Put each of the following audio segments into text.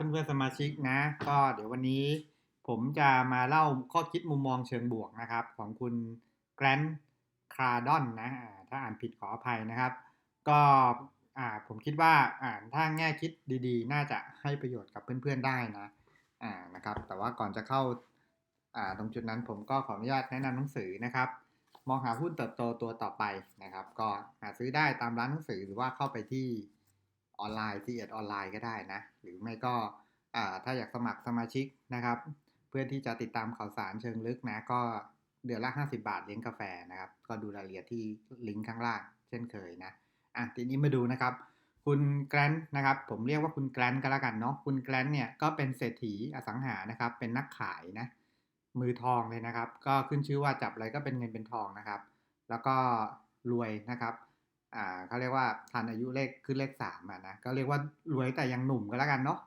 เพื่อนๆสมาชิกนะ ก็เดี๋ยววันนี้ผมจะมาเล่าข้อคิดมุมมองเชิงบวกนะครับ ของคุณแกรนคาร์ดอนนะถ้าอ่านผิดขออภัยนะครับ ก็ผมคิดว่าอ่านถ้าแง่คิดดีๆ น่าจะให้ประโยชน์กับเพื่อนๆได้นะนะครับ แต่ว่าก่อนจะเข้าอ่าตรงจุดนั้นผมก็ขออนุญาตแนะนำหนังสือนะครับ มองหาหุ้นเติบโตตัวต่อไปนะครับ ก็หาซื้อได้ตามร้านหนังสือหรือว่าเข้าไปที่ ออนไลน์ที่เอ็ดออนไลน์ก็ได้นะ หรือไม่ก็ถ้าอยากสมัครสมาชิกนะครับ เพื่อที่จะติดตามข่าวสารเชิงลึกนะ ก็เดือนละ 50 บาทเลี้ยงกาแฟนะครับ ก็ดูรายละเอียดที่ลิงก์ข้างล่างเช่นเคยนะอะทีนี้มาดูนะครับ คุณแกรนนะครับ ผมเรียกว่าคุณแกรนก็แล้วกันเนาะคุณแกรนเนี่ยก็เป็นเศรษฐีอสังหานะครับ เป็นนักขายนะมือทองเลยนะครับ ก็ขึ้นชื่อว่าจับอะไรก็เป็นเงินเป็นทองนะครับ แล้วก็รวยนะครับ อ่าเขาเรียกว่าทันอายุเลขขึ้นเลขสามอะนะก็เรียกว่ารวยแต่ยังหนุ่มก็แล้วกันเนาะ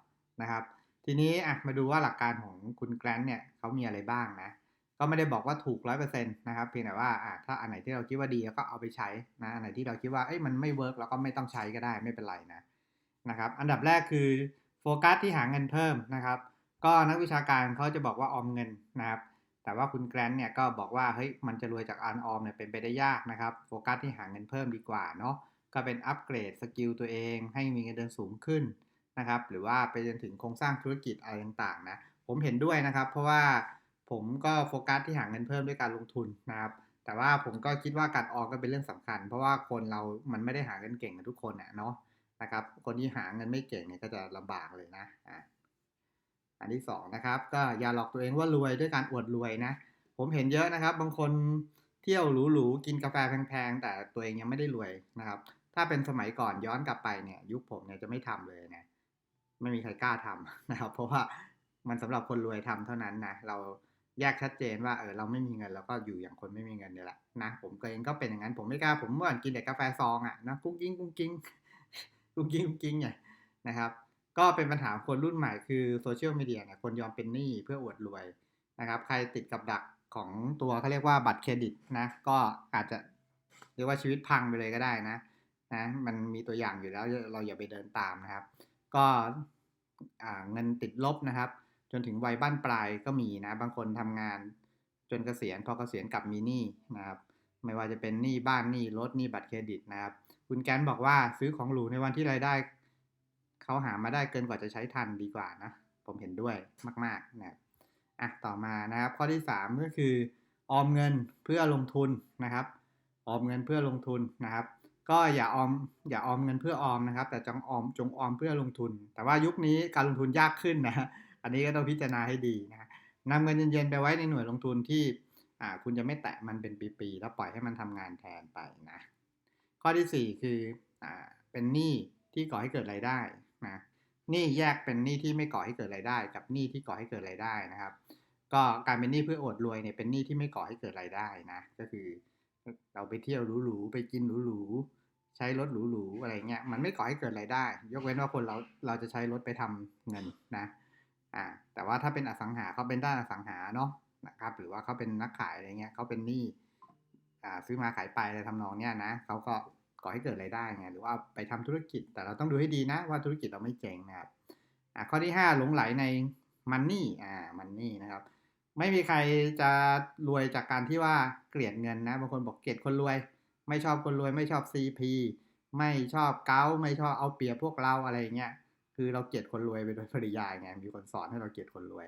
นะครับ ทีนี้อะมาดูว่าหลักการของคุณแกรนเนี่ยเขามีอะไรบ้างนะก็ไม่ได้บอกว่าถูกร้อยเปอร์เซ็นต์นะครับเพียงแต่ว่าอะถ้าอันไหนที่เราคิดว่าดีก็เอาไปใช้นะอันไหนที่เราคิดว่าเอ้ยมันไม่เวิร์กเราก็ไม่ต้องใช้ก็ได้ไม่เป็นไรนะนะครับ อันดับแรกคือโฟกัสที่หาเงินเพิ่มนะครับ ก็นักวิชาการเขาจะบอกว่าออมเงินนะครับ แต่ว่าคุณแกรนเนี่ยก็บอกว่าเฮ้ยมันจะรวยจากการออมเนี่ยเป็นไปได้ยากนะครับโฟกัสที่หาเงินเพิ่มดีกว่าเนาะก็เป็นอัปเกรดสกิลตัวเองให้มีเงินเดือนสูงขึ้นนะครับหรือว่าไปจนถึงโครงสร้างธุรกิจอะไรต่างๆนะผมเห็นด้วยนะครับ เพราะว่าผมก็โฟกัสที่หาเงินเพิ่มด้วยการลงทุนนะครับแต่ว่าผมก็คิดว่าการออมก็เป็นเรื่องสำคัญ เพราะว่าคนเรามันไม่ได้หาเงินเก่งกันทุกคนนะเนาะนะครับคนที่หาเงินไม่เก่งเนี่ยก็จะลำบากเลยนะอะ อันที่สองนะครับก็อย่าหลอกตัวเองว่ารวยด้วยการอวดรวยนะ ผมเห็นเยอะนะครับ บางคนเที่ยวหรูๆกินกาแฟแพงๆแต่ตัวเองยังไม่ได้รวยนะครับ ถ้าเป็นสมัยก่อนย้อนกลับไปเนี่ย ยุคผมเนี่ยจะไม่ทำเลยนะไม่มีใครกล้าทำนะครับ เพราะว่ามันสำหรับคนรวยทำเท่านั้นนะเราแยกชัดเจนว่าเออเราไม่มีเงินเราก็อยู่อย่างคนไม่มีเงินเนี่ยแหละนะผมก็เองก็เป็นอย่างนั้นผมไม่กล้าผมเมื่อก่อนกินแต่กาแฟซองอะนะกุ้งกิ้งกุ้งกิ้งกุ้งกิ้งกุ้งกิ้งไงนะครับ ก็เป็นปัญหาคนรุ่นใหม่คือโซเชียลมีเดียเนี่ยคนยอมเป็นหนี้เพื่ออวดรวยนะครับ ใครติดกับดักของตัวเขาเรียกว่าบัตรเครดิตนะ ก็อาจจะเรียกว่าชีวิตพังไปเลยก็ได้นะนะมันมีตัวอย่างอยู่แล้วเราอย่าไปเดินตามนะครับ ก็เงินติดลบนะครับ จนถึงวัยบ้านปลายก็มีนะ บางคนทำงานจนเกษียณพอเกษียณกลับมีหนี้นะครับ ไม่ว่าจะเป็นหนี้บ้านหนี้รถหนี้บัตรเครดิตนะครับ คุณแกนบอกว่าซื้อของหรูในวันที่รายได้ เขาหามาได้เกินกว่าจะใช้ทันดีกว่านะ ผมเห็นด้วยมากๆนะครับอะต่อมานะครับ ข้อที่ 3 ก็คือ ออมเงินเพื่อลงทุนนะครับ ออมเงินเพื่อลงทุนนะครับ ก็อย่าออมอย่าออมเงินเพื่อออมนะครับ แต่จงออมจงออมเพื่อลงทุน แต่ว่ายุคนี้การลงทุนยากขึ้นนะอันนี้ก็ต้องพิจารณาให้ดีนะนำเงินเย็นๆไปไว้ในหน่วยลงทุนที่คุณจะไม่แตะมันเป็นปีๆแล้วปล่อยให้มันทำงานแทนไปนะข้อที่ 4 คืออเป็นหนี้ที่ก่อให้เกิดรายได้ นะหนี้แยกเป็นหนี้ที่ไม่ก่อให้เกิดรายได้ กับหนี้ที่ก่อให้เกิดรายได้นะครับ ก็การเป็นหนี้เพื่ออดรวยเนี่ยเป็นหนี้ที่ไม่ก่อให้เกิดรายได้นะ ก็คือเราไปเที่ยวหรูๆไปกินหรูๆใช้รถหรูๆอะไรเงี้ยมันไม่ก่อให้เกิดรายได้ ยกเว้นว่าคนเราเราจะใช้รถไปทำเงินนะอ่าแต่ว่าถ้าเป็นอสังหาเขาเป็นด้านอสังหาเนาะนะครับหรือว่าเขาเป็นนักขายอะไรเงี้ยเขาเป็นหนี้อ่าซื้อมาขายไปอะไรทำนองเนี้ยนะเขาก็ ก่อให้เกิดรายได้ไงหรือว่าไปทำธุรกิจ แต่เราต้องดูให้ดีนะว่าธุรกิจเราไม่เจ๊งนะครับอ่าข้อที่ 5 หลงไหลในมันนี่อ่ามันนี่นะครับ ไม่มีใครจะรวยจากการที่ว่าเกลียดเงินนะบางคนบอกเกลียดคนรวย ไม่ชอบคนรวยไม่ชอบ CP ไม่ชอบเกาไม่ชอบเอาเปรียบพวกเราอะไรเงี้ยคือเราเกลียดคนรวยไปโดยปริยายไงมีคนสอนให้เราเกลียดคนรวย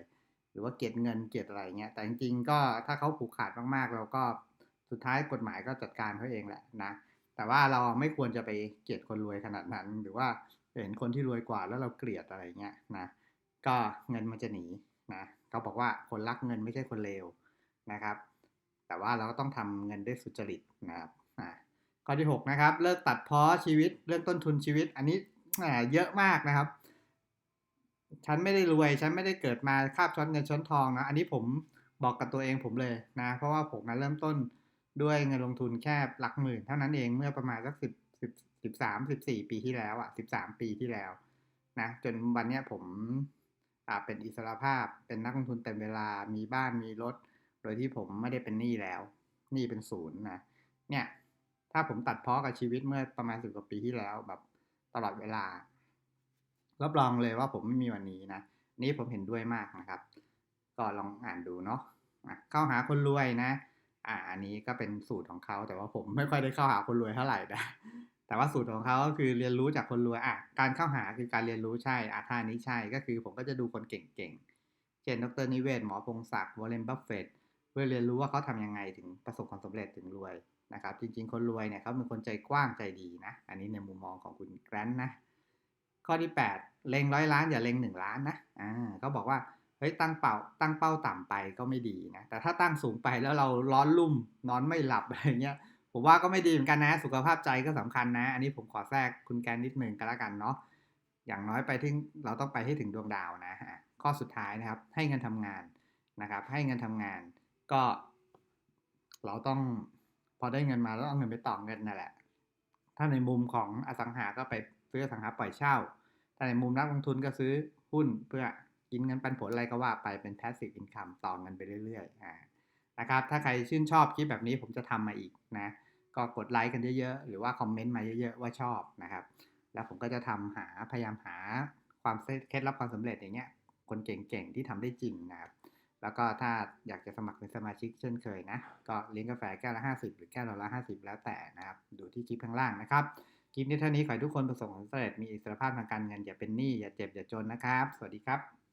หรือว่าเกลียดเงินเกลียดอะไรเงี้ยแต่จริงๆก็ถ้าเขาผูกขาดมากๆ เราก็สุดท้ายกฎหมายก็จัดการเขาเองแหละนะ แต่ว่าเราไม่ควรจะไปเกลียดคนรวยขนาดนั้น หรือว่าเห็นคนที่รวยกว่าแล้วเราเกลียดอะไรเงี้ยนะก็เงินมันจะหนีนะเขาบอกว่าคนรักเงินไม่ใช่คนเลวนะครับ แต่ว่าเราก็ต้องทำเงินได้สุจริตนะครับข้อที่6นะครับเลิกตัดพ้อชีวิตเรื่องต้นทุนชีวิต อันนี้เยอะมากนะครับ ฉันไม่ได้รวยฉันไม่ได้เกิดมาคาบช้อนเงินช้อนทองนะอันนี้ผมบอกกับตัวเองผมเลยนะ เพราะว่าผมมาเริ่มต้น ด้วยเงินลงทุนแค่หลักหมื่นเท่านั้นเองเมื่อประมาณสักสิบสิบสิบสามสิบสี่ปีที่แล้วอะสิบสามปีที่แล้วนะจนวันนี้ผมอ่าเป็นอิสระภาพเป็นนักลงทุนเต็มเวลามีบ้านมีรถ โดยที่ผมไม่ได้เป็นหนี้แล้วหนี้เป็นศูนย์นะเนี่ยถ้าผมตัดพ้อกับชีวิตเมื่อประมาณสิบกว่าปีที่แล้วแบบตลอดเวลารับรองเลยว่าผมไม่มีวันนี้นะนี่ผมเห็นด้วยมากนะครับ ก็ลองอ่านดูเนาะอะเข้าหาคนรวยนะ อ่าอันนี้ก็เป็นสูตรของเขาแต่ว่าผมไม่ค่อยได้เข้าหาคนรวยเท่าไหร่นะแต่ว่าสูตรของเขาก็คือเรียนรู้จากคนรวยอะการเข้าหาคือการเรียนรู้ใช่อะท่านี้ใช่ก็คือผมก็จะดูคนเก่งๆ เช่นดรนิเวศหมอพงศักดิ์วอร์เรนบัฟเฟต์เพื่อเรียนรู้ว่าเขาทำยังไงถึงประสบความสำเร็จถึงรวยนะครับ จริงๆ คนรวยเนี่ยเขาเป็นคนใจกว้างใจดีนะ อันนี้ในมุมมองของคุณแกรนท์นะข้อที่ 8 เล็งร้อยล้านอย่าเล็งหนึ่งล้านนะอ่าเขาบอกว่า เฮ้ยตั้งเป้าตั้งเป้าต่ำไปก็ไม่ดีนะแต่ถ้าตั้งสูงไปแล้วเราร้อนลุ่มนอนไม่หลับอะไรเงี้ยผมว่าก็ไม่ดีเหมือนกันนะ สุขภาพใจก็สำคัญนะ อันนี้ผมขอแทรกคุณแกนนิดหนึ่งก็แล้วกันเนาะอย่างน้อยไปที่เราต้องไปให้ถึงดวงดาวนะฮะข้อสุดท้ายนะครับ ให้เงินทำงานนะครับ ให้เงินทำงานก็ เราต้องพอได้เงินมาแล้วเอาเงินไปต่อเงินนั่นแหละ ถ้าในมุมของอสังหาก็ไปซื้ออสังหาปล่อยเช่า ถ้าในมุมนักลงทุนก็ซื้อหุ้นเพื่อ กินเงินปันผลอะไรก็ว่าไปเป็น passive income ต่อเงินไปเรื่อยๆอ่านะครับ ถ้าใครชื่นชอบคลิปแบบนี้ผมจะทำมาอีกนะ ก็กดไลค์กันเยอะๆ หรือว่าคอมเมนต์มาเยอะๆ ว่าชอบนะครับ แล้วผมก็จะทำหาพยายามหาความเคล็ดลับความสำเร็จอย่างเงี้ย คนเก่งๆ ที่ทำได้จริงนะครับ แล้วก็ถ้าอยากจะสมัครเป็นสมาชิกเช่นเคยนะ ก็เลี้ยงกาแฟแก้วละ 50 หรือแก้วละ50 แล้วแต่นะครับ ดูที่คลิปข้างล่างนะครับ คลิปนี้เท่านี้ขอให้ทุกคนประสบความสำเร็จ มีอิสรภาพทางการเงิน อย่าเป็นหนี้ อย่าเจ็บ อย่าจนนะครับ สวัสดีครับ